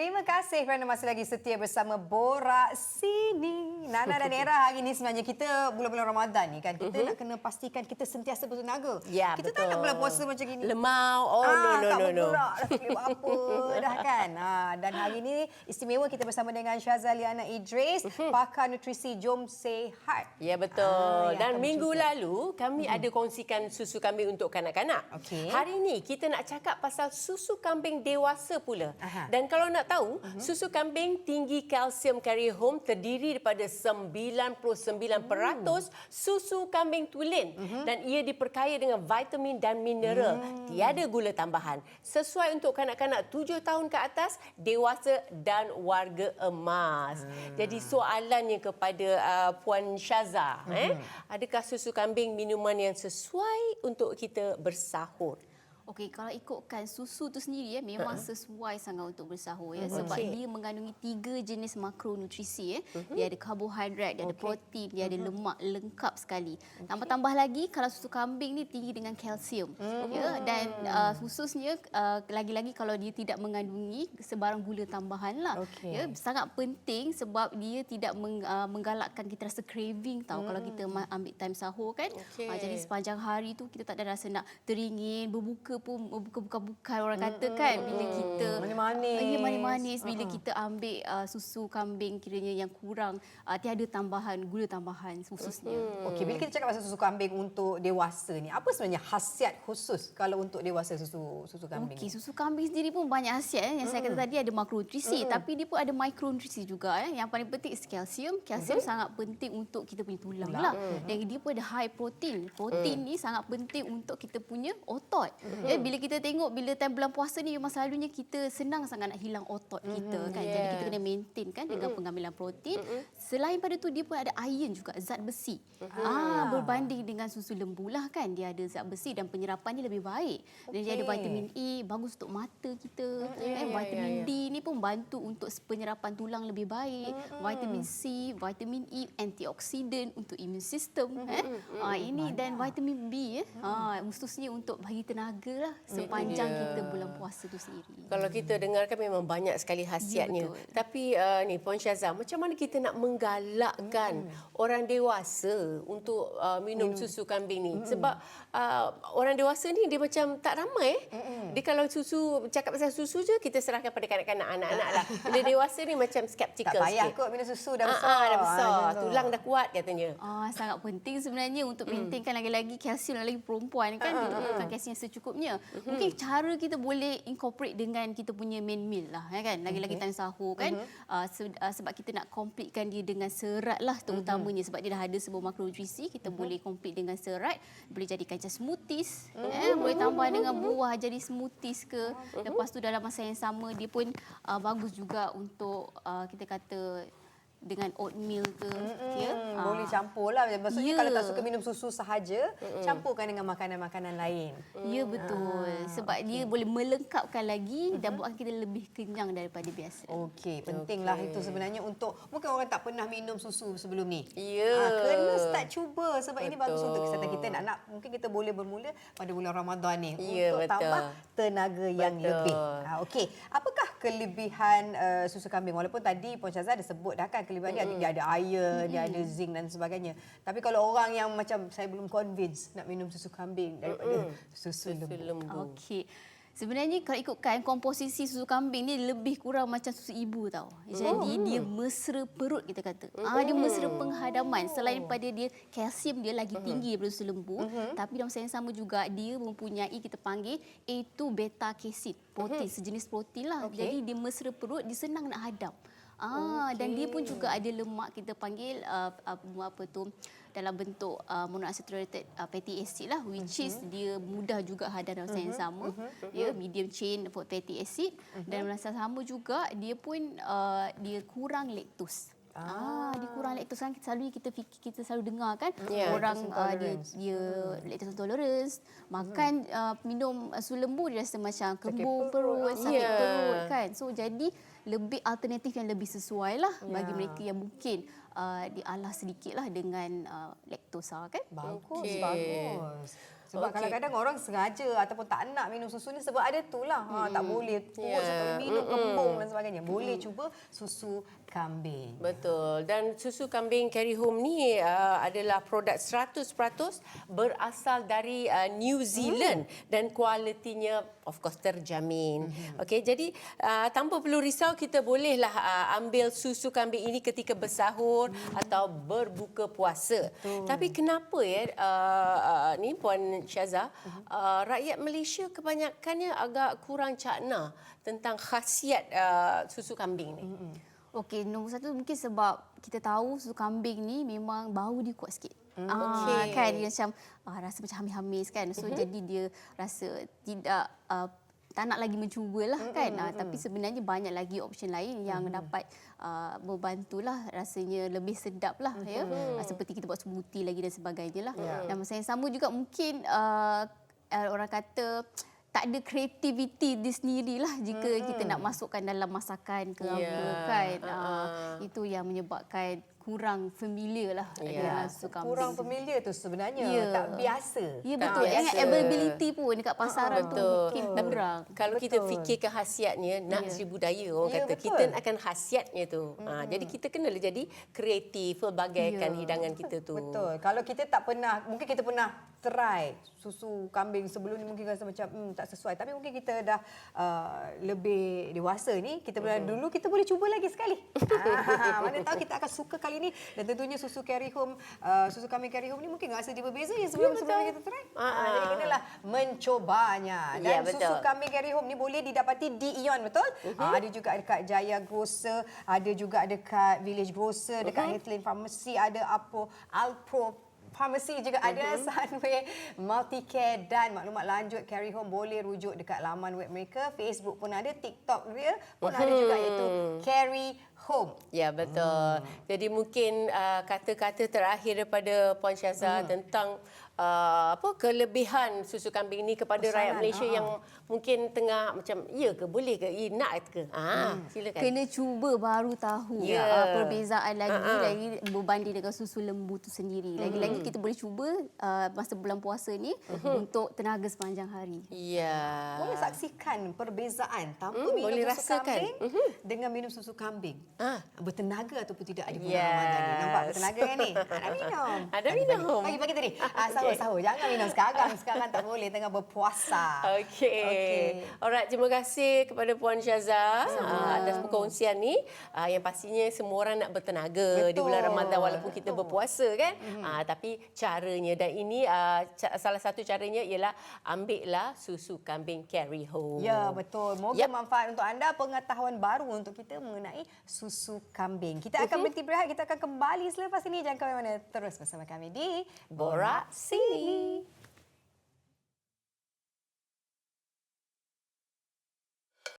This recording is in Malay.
Terima kasih kerana masih lagi setia bersama Borak Sini. Nana dan Era hari ini sebenarnya kita bulan-bulan Ramadan ni kan. Kita uh-huh. nak kena pastikan kita sentiasa bertenaga. Ya, kita betul. tak nak bulan puasa macam gini. Lemau. Oh, ah, no, no, tak no, no. bergerak, dah tak boleh buat apa dah kan. Ha, dan hari ini istimewa kita bersama dengan Syazaliana Idris, uh-huh. pakar nutrisi Jom Sehat. Ya, betul. Ah, dan akan minggu bercerita. lalu kami uh-huh. ada kongsikan susu kambing untuk kanak-kanak. Okey. Hari ini kita nak cakap pasal susu kambing dewasa pula. Aha. Dan kalau nak tahu, uh-huh. susu kambing tinggi kalsium carry home terdiri daripada 99% uh. susu kambing tulen uh-huh. dan ia diperkaya dengan vitamin dan mineral. Uh. Tiada gula tambahan. Sesuai untuk kanak-kanak 7 tahun ke atas, dewasa dan warga emas. Uh. Jadi soalannya kepada uh, Puan Syaza, uh-huh. eh, adakah susu kambing minuman yang sesuai untuk kita bersahur? Okey, kalau ikutkan susu tu sendiri ya memang uh-huh. sesuai sangat untuk bersahur ya Mhm. sebab Okey. dia mengandungi tiga jenis makronutrisi ya. Uh-huh. Dia ada karbohidrat, dia ada Okey. protein, dia ada lemak lengkap sekali. Tambah-tambah lagi kalau susu kambing ni tinggi dengan kalsium uh-huh. ya dan uh, khususnya uh, lagi-lagi kalau dia tidak mengandungi sebarang gula tambahan lah. Okey. Ya, sangat penting sebab dia tidak meng, uh, menggalakkan kita rasa craving tau kalau kita ambil time sahur kan. Okey. Ah, jadi sepanjang hari tu kita tak ada rasa nak teringin, berbuka pun berbuka-buka orang kata kan bila kita Manis-manis. Ah, Ya manis-manis bila kita ambil uh, susu kambing kiranya yang kurang uh, tiada tambahan gula tambahan khususnya. Okey, bila kita cakap pasal susu kambing untuk dewasa ni, apa sebenarnya khasiat khusus kalau untuk dewasa susu susu kambing? Okey, susu kambing sendiri pun banyak khasiat eh. Yang saya kata tadi ada makronutrisi tapi dia pun ada mikronutrisi juga eh. Yang paling penting is kalsium. Kalsium sangat penting untuk kita punya tulang lah. Dan dia pun ada high protein. Protein ni sangat penting untuk kita punya otot. Ya, bila kita tengok bila time bulan puasa ni memang selalunya kita senang sangat nak hilang otot kita kan. Jadi kita kena maintain kan dengan pengambilan protein. Selain pada tu dia pun ada iron juga, zat besi. Ah, berbanding dengan susu lembu lah kan. Dia ada zat besi dan penyerapannya lebih baik. Dan dia ada vitamin E, bagus untuk mata kita. ya, eh, ya, vitamin ya, ya. D ni pun bantu untuk penyerapan tulang lebih baik. Vitamin C, vitamin E, antioksidan untuk imun sistem. Eh. Ah, ini dan vitamin B eh. Ah, khususnya untuk bagi tenaga lah sepanjang dia. kita bulan puasa tu sendiri. Kalau kita dengarkan memang banyak sekali khasiatnya. Ya, betul. Tapi uh, ni Puan Syazah, macam mana kita nak menggalakkan Hmm. orang dewasa untuk uh, minum susu kambing ni? Sebab uh, orang dewasa ni dia macam tak ramai. Eh. Dia kalau susu cakap pasal susu je kita serahkan pada kanak-kanak anak-anak lah. Bila dewasa ni macam skeptical tak payah sikit. kot minum susu dah Ah, besar. ah, dah besar. Ah. Tulang dah kuat katanya. Ah, sangat penting sebenarnya untuk maintainkan lagi-lagi kalsium lagi perempuan kan dia bukan kalsium yang secukupnya. Mungkin cara kita boleh incorporate dengan kita punya main meal lah ya kan. Lagi-lagi time sahur kan. Se- ah, sebab kita nak completekan dia dengan serat lah terutamanya sebab dia dah ada sebuah makronutrisi kita boleh complete dengan serat. Boleh jadikan macam smoothies. Eh, boleh tambah dengan buah jadi smoothies ke. Lepas tu dalam masa yang sama dia pun ah, bagus juga untuk ah, kita kata dengan oatmeal ke ya. Hmm, Ah. boleh campur lah. Maksudnya Ya. kalau tak suka minum susu sahaja, campurkan dengan makanan-makanan lain. Ya betul. Sebab dia boleh melengkapkan lagi dan buatkan kita lebih kenyang daripada biasa. Okey, pentinglah itu sebenarnya untuk mungkin orang tak pernah minum susu sebelum ni. Ya. Ah, kena start cuba sebab ini bagus Betul. untuk kesihatan kita. Nak-nak mungkin kita boleh bermula pada bulan Ramadan ni Ya, untuk betul. tambah tenaga yang Betul. lebih. Ah, okey, apakah kelebihan uh, susu kambing? Walaupun tadi Puan Syazah ada sebut dah kan kelebihan dia, dia ada iron, dia ada zinc dan sebagainya. Tapi kalau orang yang macam saya belum convince nak minum susu kambing daripada susu, Susu lembu. lembu. Okey. Sebenarnya kalau ikutkan komposisi susu kambing ni lebih kurang macam susu ibu tau. Jadi dia mesra perut kita kata. Ah dia mesra penghadaman. Selain pada dia kalsium dia lagi tinggi daripada susu lembu, tapi dalam masa yang sama juga dia mempunyai kita panggil A2 beta casein, protein sejenis protein lah. Okey. Jadi dia mesra perut, dia senang nak hadap. Ah okay. dan dia pun juga ada lemak kita panggil uh, apa, apa tu dalam bentuk uh, monounsaturated uh, fatty acid lah which is dia mudah juga hadam dalam masa yang sama. Ya medium chain for fatty acid. Dan dalam masa sama juga dia pun uh, dia kurang laktos Ah, dia kurang laktos kan. Selalu kita fikir kita selalu dengar kan. Ya, orang uh, dia dia lactose intolerance. Makan uh, minum uh, susu lembu dia rasa macam kembung perut. perut, sakit Ya. perut kan. So jadi lebih alternatif yang lebih sesuai lah bagi Ya. mereka yang mungkin uh, dialah sedikit lah dengan uh, laktosa kan Bagus, Okey. bagus. Sebab Okey. kadang-kadang orang sengaja ataupun tak nak minum susu ni sebab ada tu lah. Ha, tak boleh Ya. yeah. minum kembung dan sebagainya. Boleh cuba susu kambing. Betul. Dan susu kambing Carry Home ni uh, adalah produk 100% berasal dari uh, New Zealand dan kualitinya of course terjamin. Okey, jadi uh, tanpa perlu risau kita bolehlah uh, ambil susu kambing ini ketika bersahur atau berbuka puasa. Tapi kenapa ya uh, uh, ni puan Syaza uh, rakyat Malaysia kebanyakannya agak kurang cakna tentang khasiat uh, susu kambing ni. Okey, nombor satu mungkin sebab kita tahu susu kambing ni memang bau dia kuat sikit. Ah, Okey. kan dia macam ah, rasa macam hamis-hamis kan. So jadi dia rasa tidak uh, tak nak lagi mencubalah kan. Ah, tapi sebenarnya banyak lagi option lain yang dapat uh, membantulah rasanya lebih sedap lah ya. Ah, seperti kita buat smoothie lagi dan sebagainya lah. Dan masa yang sama juga mungkin uh, uh, orang kata tak ada kreativiti di sendirilah jika mm-hmm. kita nak masukkan dalam masakan ke Ya, apa kan. uh-uh. Uh, itu yang menyebabkan kurang familiar lah Ya, dengan susu kambing. Kurang familiar tu sebenarnya. Ya. Tak biasa. Ya Tak betul. Dengan biasa. availability pun dekat pasaran tu Betul. mungkin kurang. Kalau kita Betul. fikirkan khasiatnya, nak Ya. seribu daya orang Ya, kata. betul. Kita akan khasiatnya tu. Ha, jadi kita kena jadi kreatif, pelbagaikan Ya. hidangan kita tu. Betul. Kalau kita tak pernah, mungkin kita pernah try susu kambing sebelum ni mungkin rasa macam hmm, tak sesuai. Tapi mungkin kita dah uh, lebih dewasa ni, kita pernah dulu kita boleh cuba lagi sekali. ah, mana tahu kita akan suka kali ni. Dan tentunya susu carry home, uh, susu kambing carry home ni mungkin rasa dia berbeza ya sebelum sebelum kita try. Ah, jadi ah. kenalah mencobanya. Dan Ya, susu betul. kambing carry home ni boleh didapati di Ion betul? Ah, ada juga dekat Jaya Grocer, ada juga dekat Village Grocer, dekat Heartland Pharmacy, ada Apo Alpro Pharmacy juga ada Sunway Multicare dan maklumat lanjut carry home boleh rujuk dekat laman web mereka. Facebook pun ada TikTok dia pun ada juga iaitu carry home. Ya betul. Jadi mungkin uh, kata-kata terakhir daripada Puan Syaza tentang uh, apa kelebihan susu kambing ni kepada Pesanan, rakyat Malaysia ha. yang mungkin tengah macam ya ke boleh ke ya, nak ke? Ah, silakan. Kena cuba baru tahu Ya. yeah. perbezaan lagi Ha-ha. lagi berbanding dengan susu lembu tu sendiri. Lagi-lagi kita boleh cuba uh, masa bulan puasa ni untuk tenaga sepanjang hari. Ya. boleh saksikan perbezaan tanpa Hmm, minum boleh susu rasakan. kambing dengan minum susu kambing Ah. bertenaga ataupun tidak ada pengalaman Yes. tadi nampak bertenaga kan ni ada minum Ada minum. pagi-pagi tadi ah, Okey. sahur-sahur jangan minum sekarang sekarang tak boleh tengah berpuasa Okey. Okey. Alright, terima kasih kepada Puan Syaza uh, atas perkongsian ni. Uh, yang pastinya semua orang nak bertenaga di Betul. bulan Ramadan walaupun kita Betul. berpuasa kan. Uh, tapi caranya dan ini uh, salah satu caranya ialah ambillah susu kambing carry home. Ya, betul. Moga Yap. manfaat untuk anda, pengetahuan baru untuk kita mengenai susu kambing. Kita Mhm. akan berhenti berehat, kita akan kembali selepas ini. Jangan ke mana-mana. Terus bersama kami di Borak Sini.